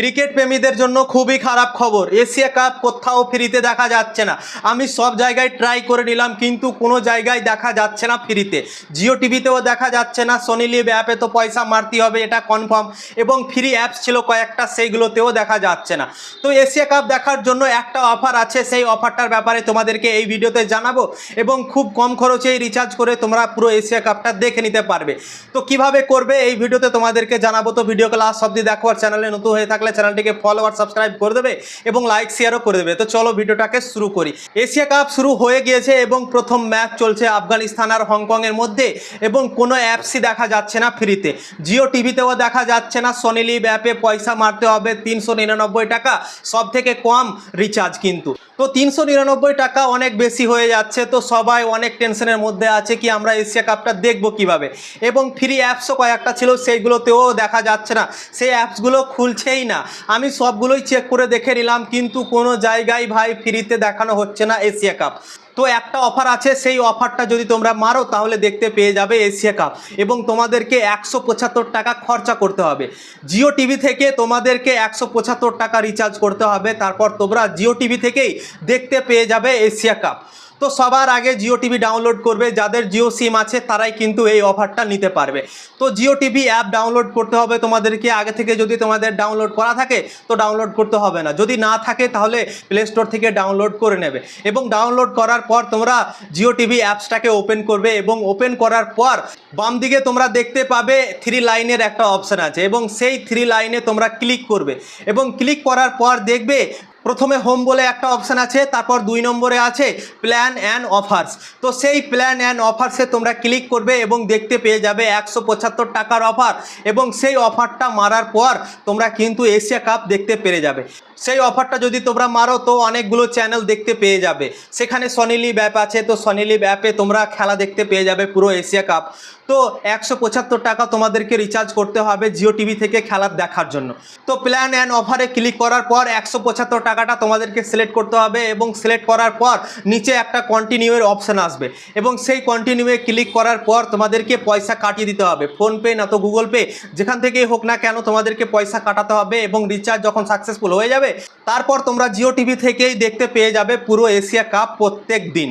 Cricket প্রেমীদের জন্য খুবই খারাপ খবর। এশিয়া কাপ কোথাও ফ্রিতে দেখা যাচ্ছে না। আমি সব জায়গায় ট্রাই করে নিলাম, কিন্তু কোনো জায়গায় দেখা যাচ্ছে না ফ্রিতে। জিও টিভিতেও দেখা যাচ্ছে না সোনি লিভ অ্যাপে তো পয়সা মারতে হবে, এটা কনফার্ম এবং ফ্রি অ্যাপস ছিল কয়েকটা, সেইগুলোতেও দেখা যাচ্ছে না। তো এশিয়া কাপ দেখার জন্য একটা অফার আছে, সেই অফারটার ব্যাপারে তোমাদেরকে এই ভিডিওতে জানাব এবং খুব কম খরচেই রিচার্জ করে তোমরা পুরো এশিয়া কাপটা দেখে নিতে পারবে। তো কীভাবে করবে এই ভিডিওতে তোমাদেরকে জানাব। তো ভিডিওকে লাস্ট অব্দি দেখো আর চ্যানেলে নতুন হয়ে থাকলে চ্যানেলটিকে ফলো আর সাবস্ক্রাইব করে দেবে এবং লাইক শেয়ারও করে দেবে। তো চলো ভিডিওটাকে শুরু করি। এশিয়া কাপ শুরু হয়ে গিয়েছে এবং প্রথম ম্যাচ চলছে আফগানিস্তান আর হংকংয়ের মধ্যে এবং কোনো অ্যাপসই দেখা যাচ্ছে না ফ্রিতে জিও টিভিতেও দেখা যাচ্ছে না। সোনি লিভ অ্যাপে পয়সা মারতে হবে তিনশো নিরানব্বই টাকা সব থেকে কম রিচার্জ কিন্তু। তো তিনশো নিরানব্বই টাকা অনেক বেশি হয়ে যাচ্ছে, তো সবাই অনেক টেনশনের মধ্যে আছে কি আমরা এশিয়া কাপটা দেখব কীভাবে? এবং ফ্রি অ্যাপসও কয়েকটা ছিল, সেইগুলোতেও দেখা যাচ্ছে না। সেই অ্যাপসগুলো খুলছেই না। আমি সবগুলোই চেক করে দেখে নিলাম, কিন্তু কোনো জায়গায় ভাই ফ্রিতে দেখানো হচ্ছে না এশিয়া কাপ তো একটা অফার আছে, সেই অফারটা যদি তোমরা মারো, তাহলে দেখতে পেয়ে যাবে এশিয়া কাপ এবং তোমাদেরকে একশো পঁচাত্তর টাকা খরচা করতে হবে। জিও টিভি থেকে তোমাদেরকে একশো পঁচাত্তর টাকা রিচার্জ করতে হবে। তারপর তোমরা জিও টিভি থেকেই দেখতে পেয়ে যাবে এশিয়া কাপ তো সবার আগে জিও টিভি ডাউনলোড করবে, যাদের জিও সিম আছে তারাই কিন্তু এই অফারটা নিতে পারবে। তো জিও টিভি অ্যাপ ডাউনলোড করতে হবে তোমাদেরকে, আগে থেকে যদি তোমাদের ডাউনলোড করা থাকে, তো ডাউনলোড করতে হবে না। যদি না থাকে, তাহলে প্লে স্টোর থেকে ডাউনলোড করে নেবে। এবং ডাউনলোড করার পর তোমরা জিও টিভি অ্যাপসটাকে ওপেন করবে এবং ওপেন করার পর বাম দিকে তোমরা দেখতে পাবে থ্রি লাইনের একটা অপশান আছে এবং সেই থ্রি লাইনে তোমরা ক্লিক করবে। এবং ক্লিক করার পর দেখবে প্রথমে হোম বলে একটা অপশান আছে, তারপর দুই নম্বরে আছে প্ল্যান অ্যান্ড অফার্স তো সেই প্ল্যান অ্যান্ড অফার্সে তোমরা ক্লিক করবে এবং দেখতে পেয়ে যাবে একশো পঁচাত্তর টাকার অফার এবং সেই অফারটা মারার পর তোমরা কিন্তু এশিয়া কাপ দেখতে পেরে যাবে। সেই অফারটা যদি তোমরা মারো, তো অনেকগুলো চ্যানেল দেখতে পেয়ে যাবে। সেখানে সনি লিভ অ্যাপ আছে, তো সনি লিভ অ্যাপে তোমরা খেলা দেখতে পেয়ে যাবে পুরো এশিয়া কাপ তো একশো পঁচাত্তর টাকা তোমাদেরকে রিচার্জ করতে হবে জিও টিভি থেকে খেলা দেখার জন্য। তো প্ল্যান অ্যান্ড অফারে ক্লিক করার পর একশো পঁচাত্তর টাকাটা তোমাদেরকে সিলেক্ট করতে হবে এবং সিলেক্ট করার পর নিচে একটা কন্টিনিউয়ের অপশান আসবে। এবং সেই কন্টিনিউয়ে ক্লিক করার পর তোমাদেরকে পয়সা কাটিয়ে দিতে হবে। ফোনপে না তো গুগল পে যেখান থেকেই হোক না কেন তোমাদেরকে পয়সা কাটাতে হবে এবং রিচার্জ যখন সাকসেসফুল হয়ে যাবে, তারপর তোমরা জিও টিভি থেকেই দেখতে পেয়ে যাবে পুরো এশিয়া কাপ প্রত্যেক দিন।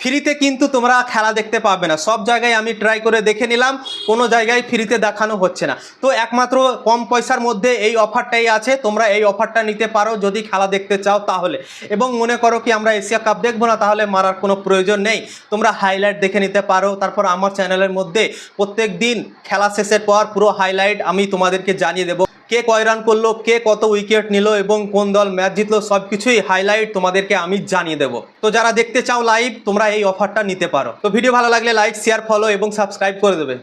ফ্রিতে কিন্তু তোমরা খেলা দেখতে পাবে না। সব জায়গায় আমি ট্রাই করে দেখে নিলাম, কোনো জায়গায় ফ্রিতে দেখানো হচ্ছে না। তো একমাত্র কম পয়সার মধ্যে এই অফারটাই আছে, তোমরা এই অফারটা নিতে পারো যদি খেলা দেখতে চাও তাহলে। এবং মনে করো কি, আমরা এশিয়া কাপ দেখব না, তাহলে মারার কোনো প্রয়োজন নেই। তোমরা হাইলাইট দেখে নিতে পারো। তারপর আমার চ্যানেলের মধ্যে প্রত্যেক দিন খেলা শেষের পর পুরো হাইলাইট আমি তোমাদেরকে জানিয়ে দেবো। কে কয় রান করল, কে কত উইকেট নিল এবং কোন দল ম্যাচ জিতলো সব কিছুই হাইলাইট তোমাদেরকে আমি জানিয়ে দেবো। তো যারা দেখতে চাও লাইভ তোমরা এই অফারটা নিতে পারো। তো ভিডিও ভালো লাগলে লাইক শেয়ার ফলো এবং সাবস্ক্রাইব করে দেবে।